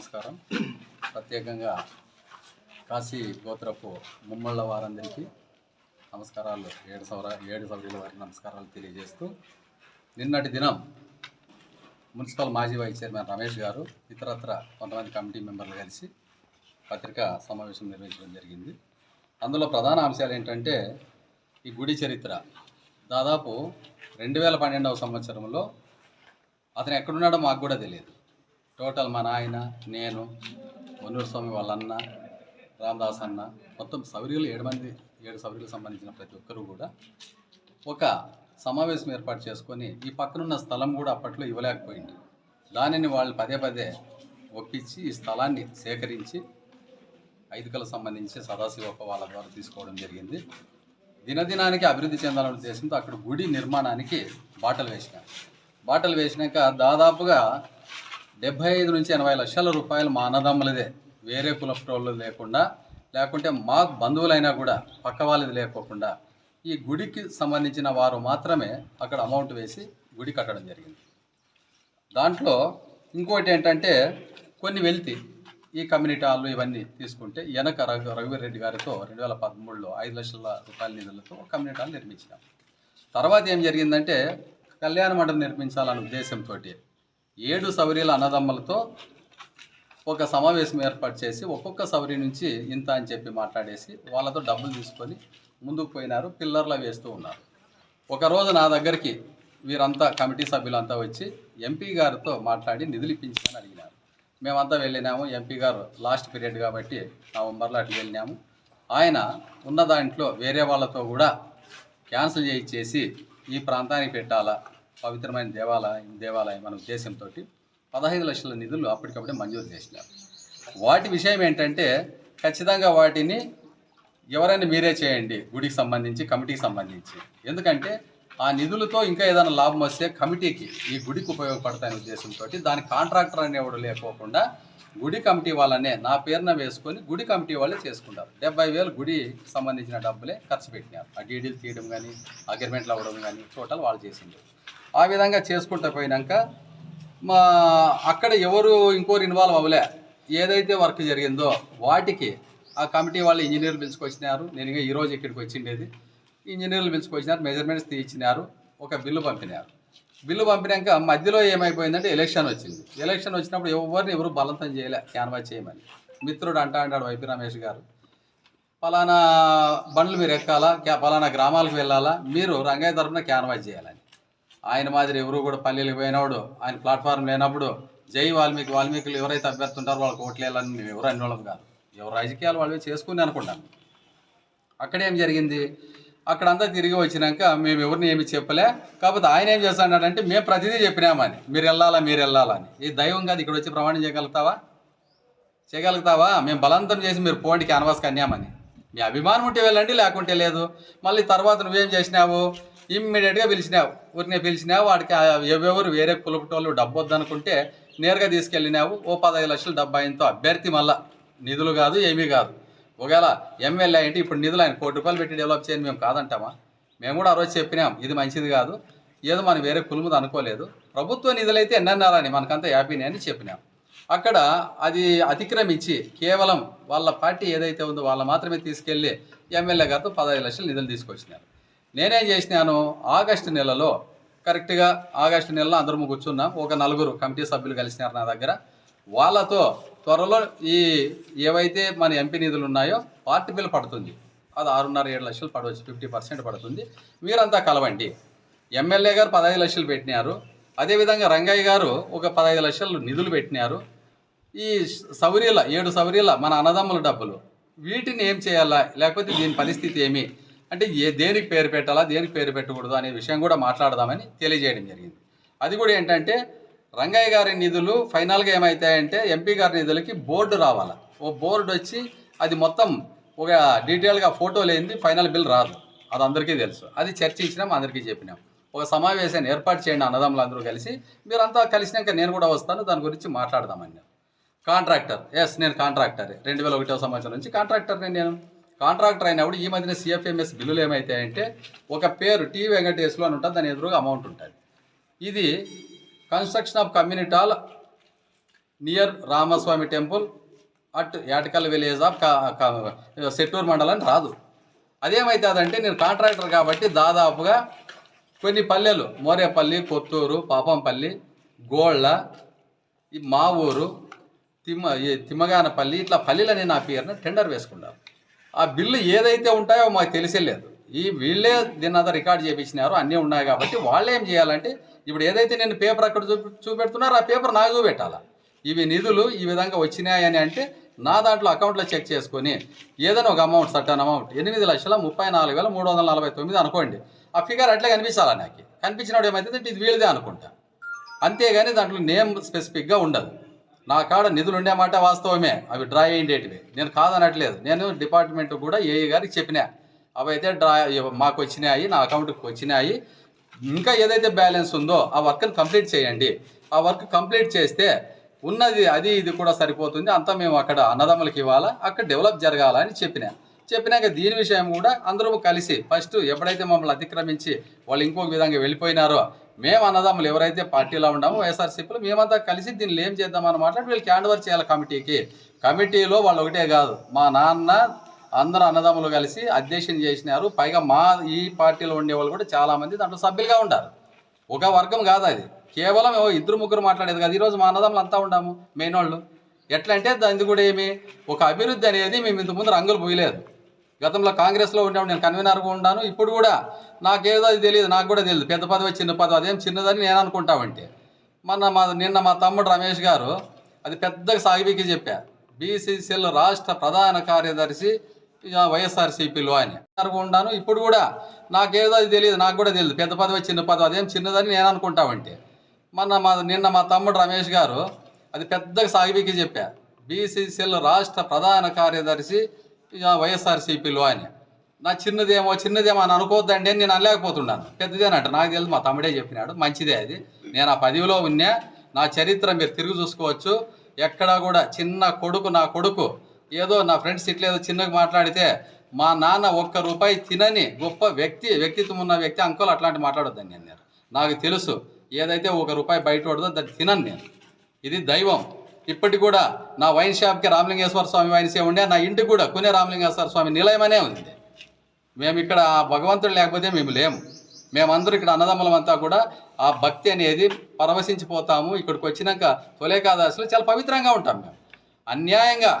నమస్కారం. ప్రత్యేకంగా కాశీ గోత్రపు ముమ్మళ్ళ వారందరికీ నమస్కారాలు. ఏడు సౌర ఏడు సౌర్యుల వారికి నమస్కారాలు తెలియజేస్తూ నిన్నటి దినం మున్సిపల్ మాజీ వైస్ చైర్మన్ రమేష్ గారు ఇతరత్ర కొంతమంది కమిటీ మెంబర్లు కలిసి పత్రికా సమావేశం నిర్వహించడం జరిగింది. అందులో ప్రధాన అంశాలు ఏంటంటే ఈ గుడి చరిత్ర. దాదాపు రెండు వేల పన్నెండవ సంవత్సరంలో అతను ఎక్కడున్నాడో మాకు కూడా తెలియదు. టోటల్ మా నాయన నేను మున్నూరు స్వామి వాళ్ళ అన్న రామదాస్ అన్న మొత్తం సౌర్యులు ఏడు మంది ఏడు సౌర్యులకు సంబంధించిన ప్రతి ఒక్కరూ కూడా ఒక సమావేశం ఏర్పాటు చేసుకొని ఈ పక్కనున్న స్థలం కూడా అప్పట్లో ఇవ్వలేకపోయింది దానిని వాళ్ళు పదే పదే ఒప్పించి ఈ స్థలాన్ని సేకరించి ఐదుకలకు సంబంధించి సదాశివప్ప వాళ్ళ ద్వారా తీసుకోవడం జరిగింది. దినదినానికి అభివృద్ధి చెందాలనే ఉద్దేశంతో అక్కడ గుడి నిర్మాణానికి బాటలు వేసినాం బాటలు వేసినాక దాదాపుగా డెబ్బై ఐదు నుంచి ఎనభై లక్షల రూపాయలు మా అన్నదమ్ములదే. వేరే కులప్రోళ్ళు లేకుండా లేకుంటే మా బంధువులైనా కూడా పక్క వాళ్ళది లేకోకుండా ఈ గుడికి సంబంధించిన వారు మాత్రమే అక్కడ అమౌంట్ వేసి గుడి కట్టడం జరిగింది. దాంట్లో ఇంకోటి ఏంటంటే కొన్ని వెళ్తి ఈ కమ్యూనిటీ హాళ్ళు ఇవన్నీ తీసుకుంటే వెనక రఘు రఘువీర్ రెడ్డి గారితో రెండు వేల పదమూడులో ఐదు లక్షల రూపాయల నిధులతో ఒక కమ్యూనిటీ హాల్ నిర్మించాం తర్వాత ఏం జరిగిందంటే కళ్యాణ మండపం నిర్మించాలనే ఉద్దేశంతో ఏడు సవరీల అన్నదమ్ములతో ఒక సమావేశం ఏర్పాటు చేసి ఒక్కొక్క సవరి నుంచి ఇంత అని చెప్పి మాట్లాడేసి వాళ్ళతో డబ్బులు తీసుకొని ముందుకు పోయినారు పిల్లర్లు వేస్తూ ఉన్నారు. ఒకరోజు నా దగ్గరికి వీరంతా కమిటీ సభ్యులంతా వచ్చి ఎంపీ గారితో మాట్లాడి నిధులు ఇప్పించమని అడిగినారు. మేమంతా వెళ్ళినాము ఎంపీ గారు లాస్ట్ పీరియడ్ కాబట్టి నవంబర్లో అటు వెళ్ళినాము. ఆయన ఉన్న దాంట్లో వేరే వాళ్ళతో కూడా క్యాన్సిల్ చేయించేసి ఈ ప్రాంతానికి పెట్టాలా పవిత్రమైన దేవాలయం దేవాలయం అనే ఉద్దేశంతో పదహైదు లక్షల నిధులు అప్పటికప్పుడే మంజూరు చేసినారు. వాటి విషయం ఏంటంటే ఖచ్చితంగా వాటిని ఎవరైనా మీరే చేయండి గుడికి సంబంధించి కమిటీకి సంబంధించి. ఎందుకంటే ఆ నిధులతో ఇంకా ఏదైనా లాభం వస్తే కమిటీకి ఈ గుడికి ఉపయోగపడతాయనే ఉద్దేశంతో దాని కాంట్రాక్టర్ అనేవాడు లేకోకుండా గుడి కమిటీ వాళ్ళనే నా పేరున వేసుకొని గుడి కమిటీ వాళ్ళే చేసుకుంటారు. డెబ్బై వేలు గుడికి సంబంధించిన డబ్బులే ఖర్చు పెట్టినారు. ఆ డీడీలు తీయడం కానీ అగ్రిమెంట్లు అవ్వడం కానీ టోటల్ వాళ్ళు చేసింది. ఆ విధంగా చేసుకుంటూ పోయినాక మా అక్కడ ఎవరు ఇంకోరు ఇన్వాల్వ్ అవ్వలే. ఏదైతే వర్క్ జరిగిందో వాటికి ఆ కమిటీ వాళ్ళు ఇంజనీర్లు పిలుచుకొచ్చినారు. నేను ఇంకా ఈరోజు ఇక్కడికి వచ్చిండేది. ఇంజనీర్లు పిలుచుకొచ్చినారు మెజర్మెంట్స్ తీయించినారు ఒక బిల్లు పంపినారు. బిల్లు పంపినాక మధ్యలో ఏమైపోయిందంటే ఎలక్షన్ వచ్చింది. ఎలక్షన్ వచ్చినప్పుడు ఎవరిని ఎవరు బలవంతం చేయలే క్యాన్వాస్ చేయమని. మిత్రుడు అంటా అంటాడు వైపీ రమేష్ గారు పలానా బండ్లు మీరు ఎక్కాలా క్యా- పలానా గ్రామాలకు వెళ్ళాలా మీరు రంగయ్య తరఫున క్యాన్వాస్ చేయాలని. ఆయన మాదిరి ఎవరు కూడా పల్లెలకు పోయినప్పుడు ఆయన ప్లాట్ఫామ్ లేనప్పుడు జై వాల్మీకి వాల్మీకులు ఎవరైతే అభ్యర్థుంటారో వాళ్ళకి ఓట్లేయాలని మేము ఎవరు అన్నోళ్ళం కాదు. ఎవరు రాజకీయాలు వాళ్ళే చేసుకుని అనుకుంటాను అక్కడ ఏం జరిగింది? అక్కడంతా తిరిగి వచ్చినాక మేము ఎవరిని ఏమి చెప్పలే. కాకపోతే ఆయన ఏం చేస్తాడంటే మేము ప్రతిదీ చెప్పినామని. మీరు వెళ్ళాలా మీరు వెళ్ళాలని ఈ దైవం కాదు ఇక్కడ వచ్చి ప్రమాణం చేయగలుగుతావా? చేయగలుగుతావా? మేము బలవంతం చేసి మీరు పోండి క్యాన్వాస్కి అన్నామని. మీ అభిమానం ఉంటే వెళ్ళండి లేకుంటే లేదు. మళ్ళీ తర్వాత నువ్వేం చేసినావు? ఇమ్మీడియట్గా పిలిచినావు. ఊరినే పిలిచినావు వాడికి ఆ ఎవరెవరు వేరే కులపటోళ్ళు డబ్బు వద్దనుకుంటే నేరుగా తీసుకెళ్ళినావు. ఓ పదహైదు లక్షల డబ్బు ఆయనతో. అభ్యర్థి మళ్ళా. నిధులు కాదు ఏమీ కాదు. ఒకవేళ ఎమ్మెల్యే అంటే ఇప్పుడు నిధులు ఆయన కోటి రూపాయలు పెట్టి డెవలప్ చేయని మేము కాదంటామా? మేము కూడా ఆ రోజు చెప్పినాం ఇది మంచిది కాదు ఏదో మనం వేరే కులుముది అనుకోలేదు. ప్రభుత్వ నిధులైతే ఎన్నన్నారని మనకంతా హ్యాపీనే అని చెప్పినాం. అక్కడ అది అతిక్రమించి కేవలం వాళ్ళ పార్టీ ఏదైతే ఉందో వాళ్ళ మాత్రమే తీసుకెళ్ళి ఎమ్మెల్యే గారితో పదహైదు లక్షలు నిధులు తీసుకొచ్చినారు. నేనేం చేసినాను ఆగస్టు నెలలో కరెక్ట్గా ఆగస్టు నెలలో అందరము కూర్చున్నాం ఒక నలుగురు కమిటీ సభ్యులు కలిసినారు నా దగ్గర. వాళ్ళతో త్వరలో ఈ ఏవైతే మన ఎంపీ నిధులు ఉన్నాయో పార్టీ బిల్ పడుతుంది. అది ఆరున్నర ఏడు లక్షలు పడవచ్చు ఫిఫ్టీ పర్సెంట్ పడుతుంది. మీరంతా కలవండి. ఎమ్మెల్యే గారు పదహైదు లక్షలు పెట్టినారు. అదేవిధంగా రంగయ్య గారు ఒక పదహైదు లక్షలు నిధులు పెట్టినారు. ఈ సౌర్యుల ఏడు సౌర్యుల మన అన్నదమ్ముల డబ్బులు వీటిని ఏం చేయాలా? లేకపోతే దీని పరిస్థితి ఏమి? అంటే ఏ దేనికి పేరు పెట్టాలా? దేనికి పేరు పెట్టకూడదు అనే విషయం కూడా మాట్లాడదామని తెలియజేయడం జరిగింది. అది కూడా ఏంటంటే రంగయ్య గారి నిధులు ఫైనల్గా ఏమవుతాయంటే ఎంపీ గారి నిధులకి బోర్డు రావాలి. ఓ బోర్డు వచ్చి అది మొత్తం ఒక డీటెయిల్గా ఫోటో లేనిది ఫైనల్ బిల్ రాదు. అది అందరికీ తెలుసు. అది చర్చించినాం అందరికీ చెప్పినాం. ఒక సమావేశాన్ని ఏర్పాటు చేయండి అన్నదమ్ములు అందరూ కలిసి. మీరంతా కలిసినాక నేను కూడా వస్తాను దాని గురించి మాట్లాడదామని కాంట్రాక్టర్. ఎస్ నేను కాంట్రాక్టర్. రెండు వేల ఒకటో సంవత్సరం నుంచి కాంట్రాక్టర్ని నేను. కాంట్రాక్టర్ అయినప్పుడు ఈ మధ్యన సిఎఫ్ఎంఎస్ బిల్లులు ఏమైతాయంటే ఒక పేరు టీ వెంకటేశ్వరు అని ఉంటుంది దాని ఎదురుగా అమౌంట్ ఉంటుంది. ఇది construction of community hall near Ramaswamy temple at Yatakal village of Setturu మండలం రాదు. అదేమవుతుందంటే నేను కాంట్రాక్టర్ కాబట్టి దాదాపుగా కొన్ని పల్లెలు మోరేపల్లి కొత్తూరు పాపంపల్లి గోళ్ళ ఈ మా ఊరు తిమ్మ ఈ తిమ్మగానపల్లి ఇట్లా పల్లీలని నా పేరున టెండర్ వేసుకున్నారు. ఆ బిల్లు ఏదైతే ఉంటాయో మాకు తెలిసే లేదు ఈ వీళ్ళే దీని అంతా రికార్డ్ చేయించినారు అన్నీ ఉన్నాయి కాబట్టి వాళ్ళు ఏం చేయాలంటే ఇప్పుడు ఏదైతే నేను పేపర్ అక్కడ చూపి చూపెడుతున్నారో ఆ పేపర్ నాకు చూపెట్టాలా? ఇవి నిధులు ఈ విధంగా వచ్చినాయని అంటే నా దాంట్లో అకౌంట్లో చెక్ చేసుకొని ఏదైనా ఒక అమౌంట్ సర్టన్ అమౌంట్ ఎనిమిది లక్షల ముప్పై నాలుగు వేల మూడు వందల నలభై తొమ్మిది అనుకోండి. ఆ ఫిగర్ అట్లే కనిపించాలా నాకు? కనిపించినప్పుడు ఏమైతే ఇది వీళ్ళదే అనుకుంటా. అంతేగాని దాంట్లో నేమ్ స్పెసిఫిక్గా ఉండదు. నా కాడ నిధులు ఉండేమాట వాస్తవమే. అవి డ్రా అయ్యేటివి. నేను కాదనట్లేదు. నేను డిపార్ట్మెంట్ కూడా ఏఈ గారికి చెప్పినా. అవైతే డ్రా మాకు వచ్చినాయి నా అకౌంట్కి వచ్చినాయి. ఇంకా ఏదైతే బ్యాలెన్స్ ఉందో ఆ వర్క్ని కంప్లీట్ చేయండి. ఆ వర్క్ కంప్లీట్ చేస్తే ఉన్నది అది ఇది కూడా సరిపోతుంది. అంతా మేము అక్కడ అన్నదమ్ములకి ఇవ్వాలా? అక్కడ డెవలప్ జరగాలని చెప్పినా. చెప్పినాక దీని విషయం కూడా అందరూ కలిసి ఫస్ట్ ఎప్పుడైతే మమ్మల్ని అతిక్రమించి వాళ్ళు ఇంకొక విధంగా వెళ్ళిపోయినారో మేము అన్నదమ్ములు ఎవరైతే పార్టీలో ఉన్నామో వైఎస్ఆర్సీపీలో మేమంతా కలిసి దీన్ని ఏం చేద్దామని మాట్లాడి వీళ్ళు హ్యాండ్ ఓవర్ చేయాలి కమిటీకి. కమిటీలో వాళ్ళు ఒకటే కాదు మా నాన్న అందరూ అన్నదమ్ములు కలిసి అధ్యక్షం చేసినారు. పైగా మా ఈ పార్టీలో ఉండేవాళ్ళు కూడా చాలామంది దాంట్లో సభ్యులుగా ఉండారు. ఒక వర్గం కాదు అది. కేవలం ఇద్దరు ముగ్గురు మాట్లాడేది కాదు. ఈరోజు మా అన్నదమ్ములు అంతా ఉండాము మెయిన్ వాళ్ళు. ఎట్లా అంటే దాని కూడా ఏమి? ఒక అభివృద్ధి అనేది మేము ఇంతకుముందు రంగులు పోయలేదు. గతంలో కాంగ్రెస్లో ఉండేవాడు నేను కన్వీనర్గా ఉన్నాను. ఇప్పుడు కూడా నాకేదో అది తెలియదు నాకు కూడా తెలియదు. పెద్ద పదవి చిన్న పదవి అదేం చిన్నదని నేను అనుకుంటామంటే. మొన్న మా నిన్న మా తమ్ముడు రమేష్ గారు అది పెద్దగా సాగిబీకి చెప్పా బీసీసీఎల్ రాష్ట్ర ప్రధాన కార్యదర్శి వైఎస్ఆర్సీపీలో అని అనుకుంటాను ఇప్పుడు కూడా నాకేదో అది తెలియదు నాకు కూడా తెలియదు పెద్ద పదవి చిన్న పదవి. అదేం చిన్నదని నేను అనుకుంటామంటే మొన్న మా నిన్న మా తమ్ముడు రమేష్ గారు అది పెద్దగా సాగిబీకి చెప్పా. బీసీసీఎల్ రాష్ట్ర ప్రధాన కార్యదర్శి ఇక వైఎస్ఆర్సీపీలో అని నా చిన్నదేమో చిన్నదేమో అని అనుకోవద్దండి అని నేను అనలేకపోతున్నాను. పెద్దదేనంట. నాకు తెలియదు మా తమ్ముడే చెప్పినాడు. మంచిదే అది. నేను ఆ పదవిలో ఉన్నా నా చరిత్ర మీరు తిరిగి చూసుకోవచ్చు. ఎక్కడా కూడా చిన్న కొడుకు నా కొడుకు ఏదో నా ఫ్రెండ్స్ ఇట్లా ఏదో చిన్నగా మాట్లాడితే మా నాన్న ఒక్క రూపాయి తినని గొప్ప వ్యక్తి వ్యక్తిత్వం ఉన్న వ్యక్తి అంకుల్ అట్లాంటి మాట్లాడొద్దని నేను నాకు తెలుసు. ఏదైతే ఒక రూపాయి బయట పడదో దాన్ని తినను నేను. ఇది దైవం. ఇప్పటికి కూడా నా వైన్ షాప్కి రామలింగేశ్వర స్వామి వైన్ సేవ ఉండే నా ఇంటికి కూడా కొనే రామలింగేశ్వర స్వామి నిలయమనే ఉంది. మేము ఇక్కడ ఆ భగవంతుడు లేకపోతే మేము లేము. మేమందరూ ఇక్కడ అన్నదమ్ములమంతా కూడా ఆ భక్తి అనేది పరవశించిపోతాము. ఇక్కడికి వచ్చినాక తొలేకాదాసులు చాలా పవిత్రంగా ఉంటాం మేము. అన్యాయంగా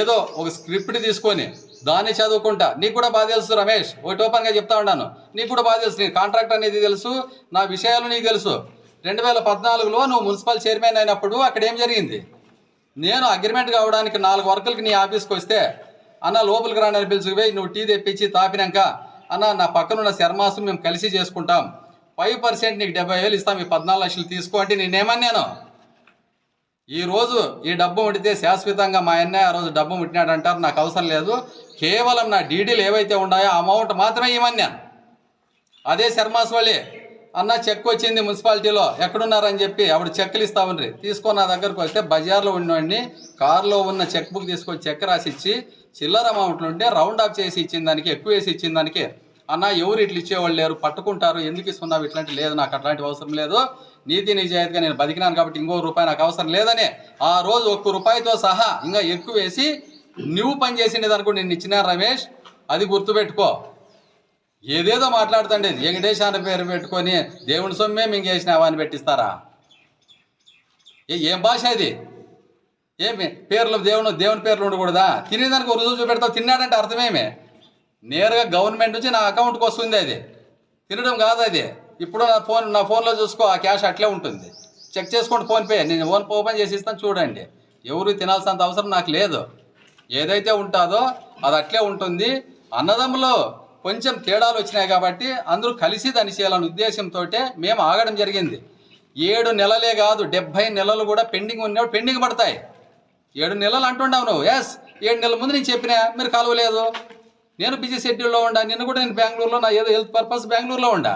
ఏదో ఒక స్క్రిప్ట్ తీసుకొని దాన్ని చదువుకుంటా. నీకు కూడా బాగా తెలుసు రమేష్. ఒకటి ఓపెన్గా చెప్తా ఉన్నాను. నీకు కూడా బాగా తెలుసు. నీ కాంట్రాక్ట్ అనేది తెలుసు. నా విషయాలు నీకు తెలుసు. రెండు వేల పద్నాలుగులో నువ్వు మున్సిపల్ చైర్మన్ అయినప్పుడు అక్కడ ఏం జరిగింది? నేను అగ్రిమెంట్ కావడానికి నాలుగు వర్కులకి నీ ఆఫీస్కి వస్తే అన్న లోపలికి రాని పిలుచుకుపోయి నువ్వు టీ తెప్పించి తాపినాక అన్న నా పక్కనున్న శర్మాసు మేము కలిసి చేసుకుంటాం. ఫైవ్ పర్సెంట్ నీకు డెబ్బై వేలు ఇస్తాం. ఈ పద్నాలుగు లక్షలు తీసుకో అంటే నేనేమన్నాను? ఈరోజు ఈ డబ్బు ముడితే శాశ్వతంగా మా అన్నయ్య ఆ రోజు డబ్బు ముట్టినాడు అంటారు నాకు అవసరం లేదు. కేవలం నా డీడీలు ఏవైతే ఉన్నాయో ఆ అమౌంట్ మాత్రమే ఇవ్వన్నాను అదే శర్మాస్ వాళ్ళే అన్న చెక్ వచ్చింది మున్సిపాలిటీలో. ఎక్కడున్నారని చెప్పి ఆవిడ చెక్కులు ఇస్తా ఉండ్రి. తీసుకొని నా దగ్గరకు వస్తే బజార్లో ఉన్నవాడిని కారులో ఉన్న చెక్ బుక్ తీసుకొని చెక్ రాసి ఇచ్చి చిల్లర అమౌంట్లు ఉంటే రౌండ్ ఆఫ్ చేసి ఇచ్చిన దానికి ఎక్కువ వేసి ఇచ్చిన దానికి అన్న ఎవరు ఇట్లా ఇచ్చేవాళ్ళు లేరు పట్టుకుంటారు ఎందుకు ఇస్తున్నావు ఇట్లాంటి లేదు నాకు అట్లాంటి అవసరం లేదు. నీతి నిజాయితీగా నేను బతికినాను కాబట్టి ఇంకో రూపాయి నాకు అవసరం లేదని ఆ రోజు ఒక్క రూపాయితో సహా ఇంకా ఎక్కువ వేసి నువ్వు పని చేసిండేదనుకో నేను ఇచ్చిన రమేష్ అది గుర్తుపెట్టుకో. ఏదేదో మాట్లాడుతుండే వెంకటేష్ పేరు పెట్టుకొని దేవుని సొమ్మే మింగేసినావా అని పెట్టిస్తారా? ఏ ఏం భాష ఇది? ఏమి పేర్లు దేవుని దేవుని పేర్లు ఉండకూడదా? తినేదానికి రుజువు చూపెడతావు తిన్నాడంటే అర్థమేమే. నేరుగా గవర్నమెంట్ నుంచి నా అకౌంట్కి వస్తుంది అది. తినడం కాదు అది. ఇప్పుడు నా ఫోన్ నా ఫోన్లో చూసుకో ఆ క్యాష్ అట్లే ఉంటుంది. చెక్ చేసుకోండి ఫోన్పే నేను ఫోన్ ఓపెన్ చేసి ఇస్తాను చూడండి. ఎవరు తినాల్సినంత అవసరం నాకు లేదు. ఏదైతే ఉంటుందో అది అట్లే ఉంటుంది. అన్నదమ్ములో కొంచెం తేడాలు వచ్చినాయి కాబట్టి అందరూ కలిసి దాన్ని చేయాలనే ఉద్దేశంతో మేము ఆగడం జరిగింది. ఏడు నెలలే కాదు డెబ్భై నెలలు కూడా పెండింగ్ ఉన్నప్పుడు పెండింగ్ పడతాయి. ఏడు నెలలు అంటున్నావు నువ్వు. ఎస్ ఏడు నెలల ముందు నేను చెప్పినా మీరు కలవలేదు. నేను బిజీ షెడ్యూల్లో ఉండా నిన్ను కూడా నేను బెంగళూరులో నా ఏదో హెల్త్ పర్పస్ బెంగళూరులో ఉండా.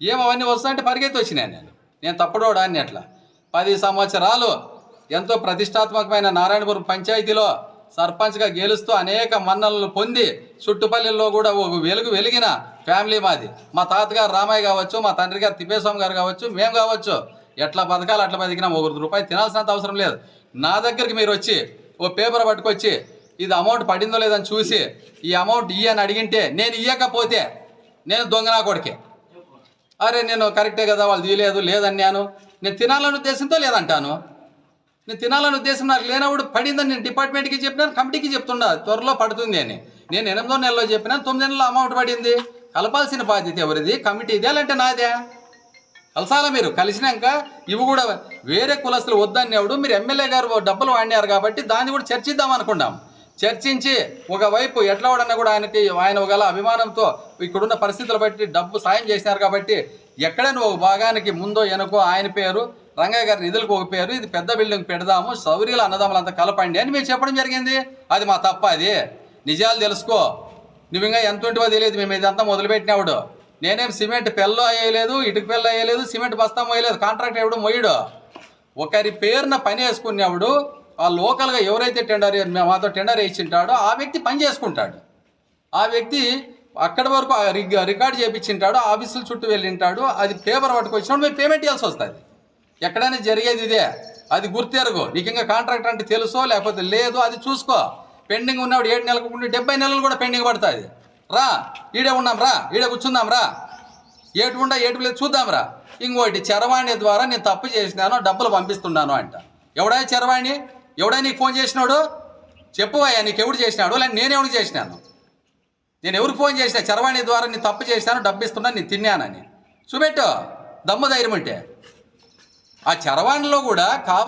ఏం అవన్నీ వస్తాయంటే పరిగెత్తి వచ్చినాను నేను. నేను తప్పడోడా అని అట్లా. పది సంవత్సరాలు ఎంతో ప్రతిష్టాత్మకమైన నారాయణపురం పంచాయతీలో సర్పంచ్గా గెలుస్తూ అనేక మన్నలను పొంది చుట్టుపల్లెల్లో కూడా ఒక వెలుగు వెలిగిన ఫ్యామిలీ మాది. మా తాతగారు రామయ్య కావచ్చు మా తండ్రి గారు తిప్పేస్వామి గారు కావచ్చు మేము కావచ్చు. ఎట్లా బతకాలి అట్లా బతికినా ఒక రూపాయి తినాల్సినంత అవసరం లేదు. నా దగ్గరికి మీరు వచ్చి ఓ పేపర్ పట్టుకొచ్చి ఇది అమౌంట్ పడిందో లేదని చూసి ఈ అమౌంట్ ఇయ్యని అడిగింటే నేను ఇయ్యకపోతే నేను దొంగనా కొడుకే? అరే నేను కరెక్టే కదా వాళ్ళు తీయలేదు లేదన్నాను. నేను తినాలని ఉద్దేశంతో లేదంటాను. నేను తినాలని ఉద్దేశం నాకు లేనప్పుడు పడిందని నేను డిపార్ట్మెంట్కి చెప్పినాను కమిటీకి చెప్తున్నా త్వరలో పడుతుంది అని. నేను ఎనిమిదో నెలలో చెప్పినాను తొమ్మిది నెలల అమౌంట్ పడింది. కలపాల్సిన బాధ్యత ఎవరిది? కమిటీదే లేదంటే నాదే? కలసాలా మీరు? కలిసినాక ఇవి కూడా వేరే కులస్తులు వద్దనేవాడు మీరు ఎమ్మెల్యే గారు డబ్బులు వాడినారు కాబట్టి దాన్ని కూడా చర్చిద్దాం అనుకున్నాం. చర్చించి ఒకవైపు ఎట్లా వాడన్నా కూడా ఆయనకి ఆయన గల అభిమానంతో ఇక్కడున్న పరిస్థితులు బట్టి డబ్బు సాయం చేసినారు కాబట్టి ఎక్కడైనా ఒక భాగానికి ముందో వెనకో ఆయన పేరు రంగయ్య గారి నిధులకు ఒక పేరు ఇది పెద్ద బిల్డింగ్ పెడదాము సౌర్యుల అన్నదమ్ములంతా కలపండి అని మేము చెప్పడం జరిగింది. అది మా తప్ప అది. నిజాలు తెలుసుకో. నువ్వు ఇంకా ఎంత ఉంటుందో తెలియదు మేము ఇదంతా మొదలుపెట్టినావుడు నేనేం సిమెంట్ పెళ్ళో వేయలేదు ఇటుక పెళ్ళో వేయలేదు సిమెంట్ బస్తా మోయలేదు కాంట్రాక్ట్ ఎవడు మొయ్యడు. ఒకరి పేరున పని వేసుకునేవాడు ఆ లోకల్గా ఎవరైతే టెండర్ మాతో టెండర్ వేసింటాడో ఆ వ్యక్తి పని చేసుకుంటాడు. ఆ వ్యక్తి అక్కడి వరకు రికార్డ్ చేయించింటాడు ఆఫీసుల చుట్టూ వెళ్ళింటాడు అది పేపర్ పట్టుకొచ్చినప్పుడు మేము పేమెంట్ ఇవ్వాల్సి వస్తుంది. ఎక్కడైనా జరిగేది ఇదే. అది గుర్తెరుగు. నీకు ఇంకా కాంట్రాక్ట్ అంటే తెలుసో లేకపోతే లేదు అది చూసుకో. పెండింగ్ ఉన్నప్పుడు ఏడు నెలలకు ఉండి డెబ్బై నెలలు కూడా పెండింగ్ పడుతుంది. రా ఈడే ఉన్నాం రా ఈడే కూర్చుందాం రా. ఏటు ఉండా ఏటు లేదు చూద్దాం రా. ఇంకోటి చరవాణి ద్వారా నేను తప్పు చేసినాను డబ్బులు పంపిస్తున్నాను అంట. ఎవడా చరవాణి? ఎవడా నీకు ఫోన్ చేసినాడు? చెప్పు అయ్యా నీకు ఎవడు చేసినాడు? లేక నేనెవడు చేసినాను? నేను ఎవరు ఫోన్ చేసిన? చరవాణి ద్వారా నేను తప్పు చేశాను డబ్బు ఇస్తున్నాను నేను తిన్నానని. చూపెట్టు దమ్ము ధైర్యం అంటే ఆ చరవాణిలో కూడా కావ